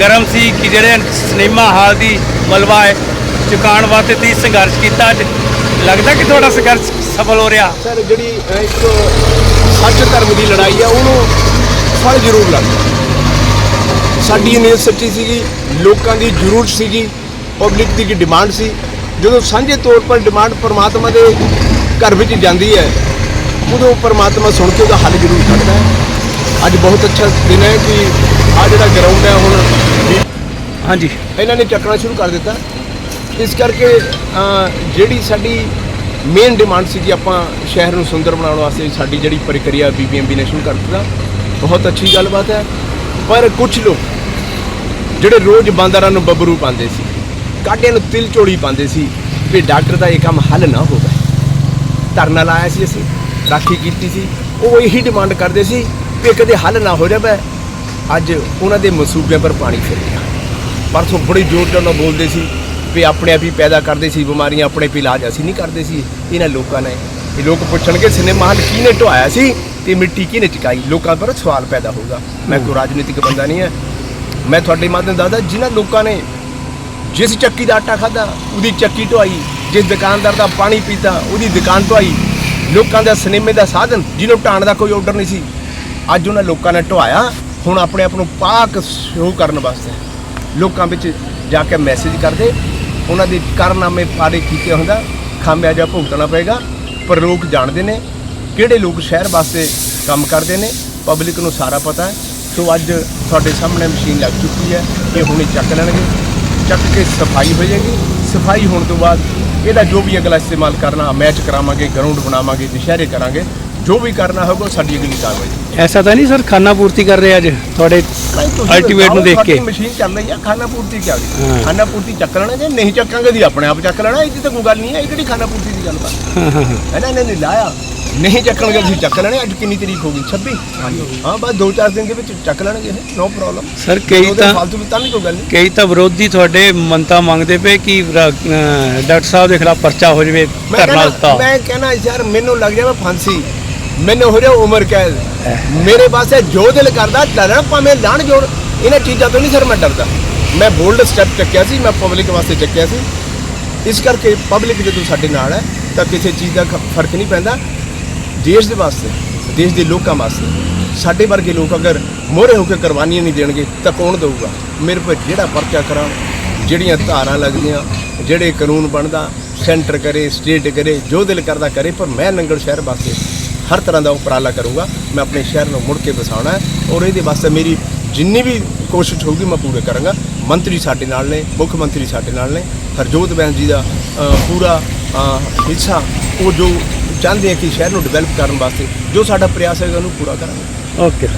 ਗਰਮ ਸੀ ਕਿ ਜਿਹੜੇ ਸਿਨੇਮਾ ਹਾਲ ਦੀ ਮਲਬਾ ਹੈ, ਚੁਕਾਉਣ ਵਾਸਤੇ ਤੁਸੀਂ ਸੰਘਰਸ਼ ਕੀਤਾ ਅੱਜ। ਲੱਗਦਾ ਕਿ ਤੁਹਾਡਾ ਸੰਘਰਸ਼ ਸਫਲ ਹੋ ਰਿਹਾ? ਸਰ, ਜਿਹੜੀ ਇੱਕ ਸੱਚ ਧਰਮ ਦੀ ਲੜਾਈ ਆ, ਉਹਨੂੰ ਫਲ ਜ਼ਰੂਰ ਲੱਗਦਾ। ਸਾਡੀ ਨੀਅਤ ਸੱਚੀ ਸੀਗੀ, ਲੋਕਾਂ ਦੀ ਜ਼ਰੂਰਤ ਸੀਗੀ, ਪਬਲਿਕ ਦੀ ਕੀ ਡਿਮਾਂਡ ਸੀ। ਜਦੋਂ ਸਾਂਝੇ ਤੌਰ ਪਰ ਡਿਮਾਂਡ ਪਰਮਾਤਮਾ ਦੇ ਘਰ ਵਿੱਚ ਜਾਂਦੀ ਹੈ, ਉਦੋਂ ਪਰਮਾਤਮਾ ਸੁਣ ਕੇ ਉਹਦਾ ਹੱਲ ਜ਼ਰੂਰ ਕੱਢਦਾ ਹੈ। ਅੱਜ ਬਹੁਤ ਅੱਛਾ ਦਿਨ ਹੈ ਕਿ ਆ ਜਿਹੜਾ ਗਰਾਊਂਡ ਹੈ ਹੁਣ ਹਾਂਜੀ। ਇਹਨਾਂ ਨੇ ਚੱਕਣਾ ਸ਼ੁਰੂ ਕਰ ਦਿੱਤਾ। ਇਸ ਕਰਕੇ ਜਿਹੜੀ ਸਾਡੀ ਮੇਨ ਡਿਮਾਂਡ ਸੀ ਕਿ ਆਪਾਂ ਸ਼ਹਿਰ ਨੂੰ ਸੁੰਦਰ ਬਣਾਉਣ ਵਾਸਤੇ ਸਾਡੀ ਜਿਹੜੀ ਪ੍ਰਕਿਰਿਆ ਬੀਬੀਐਮਬੀ ਨੇ ਸ਼ੁਰੂ ਕਰ ਦਿੱਤਾ। ਬਹੁਤ ਅੱਛੀ ਗੱਲਬਾਤ ਹੈ। ਪਰ ਕੁਝ ਲੋਕ ਜਿਹੜੇ ਰੋਜ਼ ਬਾਂਦਰਾਂ ਨੂੰ ਬੱਬਰੂ ਪਾਉਂਦੇ ਸੀ ਕਾਟਿਆਂ ਨੂੰ ਤਿਲ ਝੋਲੀ ਪਾਉਂਦੇ ਸੀ ਵੀ ਡਾਕਟਰ ਦਾ ਇਹ ਕੰਮ ਹੱਲ ਨਾ ਹੋਵੇ ਧਰਨਾ ਲਾਇਆ ਸੀ ਅਸੀਂ ਰਾਖੀ ਕੀਤੀ ਸੀ। ਉਹ ਇਹੀ ਡਿਮਾਂਡ ਕਰਦੇ ਸੀ ਕਿ ਕਦੇ ਹੱਲ ਨਾ ਹੋ ਜਾਵੇ। ਅੱਜ ਉਹਨਾਂ ਦੇ ਮਨਸੂਬਿਆਂ ਪਰ ਪਾਣੀ ਫਿਰ ਗਿਆ ਪਰਸੋਂ ਬੜੀ ਜ਼ੋਰ ਨਾਲ ਬੋਲਦੇ ਸੀ ਵੀ ਆਪਣੇ ਆਪ ਹੀ ਪੈਦਾ ਕਰਦੇ ਸੀ, ਬਿਮਾਰੀਆਂ ਆਪਣੇ ਆਪ ਹੀ ਇਲਾਜ ਅਸੀਂ ਨਹੀਂ ਕਰਦੇ ਸੀ। ਇਹਨਾਂ ਲੋਕਾਂ ਨੇ ਇਹ ਲੋਕ ਪੁੱਛਣਗੇ, ਸਿਨੇਮਾ ਹਲ ਕਿਹਨੇ ਢਵਾਇਆ ਸੀ ਤੇ ਮਿੱਟੀ ਕਿਹਨੇ ਚਕਾਈ? ਲੋਕਾਂ ਪਰ ਸਵਾਲ ਪੈਦਾ ਹੋਊਗਾ। ਮੈਂ ਕੋਈ ਰਾਜਨੀਤਿਕ ਬੰਦਾ ਨਹੀਂ ਹੈ। ਮੈਂ ਤੁਹਾਡੇ ਮਾਧਿਅਮ ਦੱਸਦਾ ਜਿਨ੍ਹਾਂ ਲੋਕਾਂ ਨੇ ਜਿਸ ਚੱਕੀ ਦਾ ਆਟਾ ਖਾਦਾ ਉਹਦੀ ਚੱਕੀ ਢਵਾਈ ਜਿਸ ਦੁਕਾਨਦਾਰ ਦਾ ਪਾਣੀ ਪੀਤਾ, ਉਹਦੀ ਦੁਕਾਨ ਢਵਾਈ ਲੋਕਾਂ ਦਾ ਸਿਨੇਮੇ ਦਾ ਸਾਧਨ, ਜਿਹਨੂੰ ਢਾਣ ਦਾ ਕੋਈ ਆਰਡਰ ਨਹੀਂ ਸੀ। ਅੱਜ ਉਹਨਾਂ ਲੋਕਾਂ ਨੇ ਢਵਾਇਆ ਹੁਣ ਆਪਣੇ ਆਪ ਨੂੰ ਪਾਕ ਸ਼ੋਅ ਕਰਨ ਵਾਸਤੇ। ਲੋਕਾਂ ਵਿੱਚ ਜਾ ਕੇ ਮੈਸੇਜ ਕਰਦੇ, ਉਹਨਾਂ ਦੇ ਕਾਰਨਾਮੇ ਪਾੜੇ ਕੀਤੇ ਹੁੰਦਾ, ਖਾਮਿਆਜਾ ਭੁਗਤਣਾ ਪਏਗਾ, ਪਰ ਲੋਕ ਜਾਣਦੇ ਨੇ ਕਿਹੜੇ ਲੋਕ ਸ਼ਹਿਰ ਵਾਸਤੇ ਕੰਮ ਕਰਦੇ ਨੇ ਪਬਲਿਕ ਨੂੰ ਸਾਰਾ ਪਤਾ ਹੈ। ਸੋ ਅੱਜ ਤੁਹਾਡੇ ਸਾਹਮਣੇ ਮਸ਼ੀਨ ਲੱਗ ਚੁੱਕੀ ਹੈ, ਇਹ ਹੁਣੇ ਚੱਕ ਲੈਣਗੇ। ਚੱਕ ਕੇ ਸਫ਼ਾਈ ਹੋ ਜਾਏਗੀ। ਸਫ਼ਾਈ ਹੋਣ ਤੋਂ ਬਾਅਦ ਇਹਦਾ ਜੋ ਵੀ ਅਗਲਾ ਇਸਤੇਮਾਲ ਕਰਨਾ ਮੈਚ ਕਰਾਵਾਂਗੇ ਗਰਾਊਂਡ ਬਣਾਵਾਂਗੇ, ਦੁਸ਼ਹਿਰੇ ਕਰਾਂਗੇ ਜੋ ਵੀ ਕਰਨਾ ਹੋਗਾ ਸਾਡੀ ਅਗਲੀ ਕਾਰਵਾਈ ਐਸਾ ਤਾਂ ਨਹੀਂ ਸਰ ਖਾਨਾ ਪੂਰਤੀ ਕਰ ਰਹੇ ਅੱਜ? ਤੁਹਾਡੇ ਅਲਟੀਮੇਟ ਨੂੰ ਦੇਖ ਕੇ। ਮਸ਼ੀਨ ਚੱਲ ਰਹੀ ਆ ਖਾਣਾ ਪੂਰਤੀ ਕੀ ਆ ਹਾਂ। ਗਈ ਖਾਣਾ ਪੂਰਤੀ ਚੱਕ ਲੈਣਾ ਜੇ ਨਹੀਂ ਚੱਕਾਂਗੇ ਦੀ ਆਪਣੇ ਆਪ ਚੱਕ ਲੈਣਾ ਇਹਦੀ ਤਾਂ ਕੋਈ ਗੱਲ ਨਹੀਂ ਹੈ ਇਹ ਕਿਹੜੀ ਖਾਣਾ ਪੂਰਤੀ ਦੀ ਗੱਲ ਬਾਤ? ਹਾਂ ਹੈ ਨਾ ਇਹਨੇ ਨਹੀਂ ਲਾਇਆ। ਨਹੀਂ ਚੱਕਣਗੇ ਤੁਸੀਂ ਚੱਕ ਲੈਣੇ ਅੱਜ ਕਿੰਨੀ ਤਰੀਕ ਹੋ ਗਈ? 26 ਹਾਂ ਬਸ 2-4 ਦਿਨ ਦੇ ਵਿੱਚ ਚੱਕ ਲੈਣਗੇ ਨੋ ਪ੍ਰੋਬਲਮ ਸਰ ਕਈ ਤਾਂ ਫालतू ਤਾਂ ਨਹੀਂ ਕੋਈ ਗੱਲ ਨਹੀਂ। ਕਈ ਤਾਂ ਵਿਰੋਧੀ ਤੁਹਾਡੇ ਮੰਨਤਾ ਮੰਗਦੇ ਪਏ ਕਿ ਡਾਕਟਰ ਸਾਹਿਬ ਦੇ ਖਿਲਾਫ ਪਰਚਾ ਹੋ ਜਾਵੇ ਮੈਂ ਧਰਨਾ ਦਿੱਤਾ। ਮੈਂ ਕਹਿਣਾ ਯਾਰ ਮੈਨੂੰ ਲੱਗ ਜਾਵੇ ਫਾਂਸੀ। ਮੈਨੂੰ ਹੋ ਰਿਹਾ ਉਮਰ ਕੈਦ। ਮੇਰੇ ਪਾਸੇ ਜੋ ਦਿਲ ਕਰਦਾ ਲੜਨ ਭਾਵੇਂ ਲਾਣ ਜੋੜ। ਇਹਨਾਂ ਚੀਜ਼ਾਂ ਤੋਂ ਨਹੀਂ ਸਰ ਮੈਂ ਡਰਦਾ। ਮੈਂ ਬੋਲਡ ਸਟੈਪ ਚੱਕਿਆ ਸੀ ਮੈਂ ਪਬਲਿਕ ਵਾਸਤੇ ਚੱਕਿਆ ਸੀ। ਇਸ ਕਰਕੇ ਪਬਲਿਕ ਜਦੋਂ ਸਾਡੇ ਨਾਲ ਹੈ ਤਾਂ ਕਿਸੇ ਚੀਜ਼ ਦਾ ਫ਼ਰਕ ਨਹੀਂ ਪੈਂਦਾ। ਦੇਸ਼ ਦੇ ਵਾਸਤੇ ਦੇਸ਼ ਦੇ ਲੋਕਾਂ ਵਾਸਤੇ। ਸਾਡੇ ਵਰਗੇ ਲੋਕ ਅਗਰ ਮੋਹਰੇ ਹੋ ਕੇ ਕੁਰਬਾਨੀਆਂ ਨਹੀਂ ਦੇਣਗੇ ਤਾਂ ਕੌਣ ਦੇਊਗਾ? ਮੇਰੇ ਕੋਲ ਜਿਹੜਾ ਪਰਚਾ ਕਰਾਂ ਜਿਹੜੀਆਂ ਧਾਰਾਂ ਲੱਗਦੀਆਂ ਜਿਹੜੇ ਕਾਨੂੰਨ ਬਣਦਾ ਸੈਂਟਰ ਕਰੇ ਸਟੇਟ ਕਰੇ ਜੋ ਦਿਲ ਕਰਦਾ ਕਰੇ ਪਰ ਮੈਂ ਨੰਗਲ ਸ਼ਹਿਰ ਵਾਸਤੇ ਹਰ ਤਰ੍ਹਾਂ ਦਾ ਉਪਰਾਲਾ ਕਰੂੰਗਾ। ਮੈਂ ਆਪਣੇ ਸ਼ਹਿਰ ਨੂੰ ਮੁੜ ਕੇ ਵਸਾਉਣਾ ਔਰ ਇਹਦੇ ਵਾਸਤੇ ਮੇਰੀ ਜਿੰਨੀ ਵੀ ਕੋਸ਼ਿਸ਼ ਹੋਊਗੀ ਮੈਂ ਪੂਰੇ ਕਰਾਂਗਾ। ਮੰਤਰੀ ਸਾਡੇ ਨਾਲ ਨੇ, ਮੁੱਖ ਮੰਤਰੀ ਸਾਡੇ ਨਾਲ ਨੇ। ਹਰਜੋਤ ਬੈਂਸ ਜੀ ਦਾ ਪੂਰਾ ਹਿੱਸਾ, ਉਹ ਜੋ ਚਾਹੁੰਦੇ ਆ ਕਿ ਸ਼ਹਿਰ ਨੂੰ ਡਿਵੈਲਪ ਕਰਨ ਵਾਸਤੇ, ਜੋ ਸਾਡਾ ਪ੍ਰਯਾਸ ਹੈਗਾ ਉਹਨੂੰ ਪੂਰਾ ਕਰਾਂਗੇ। ਓਕੇ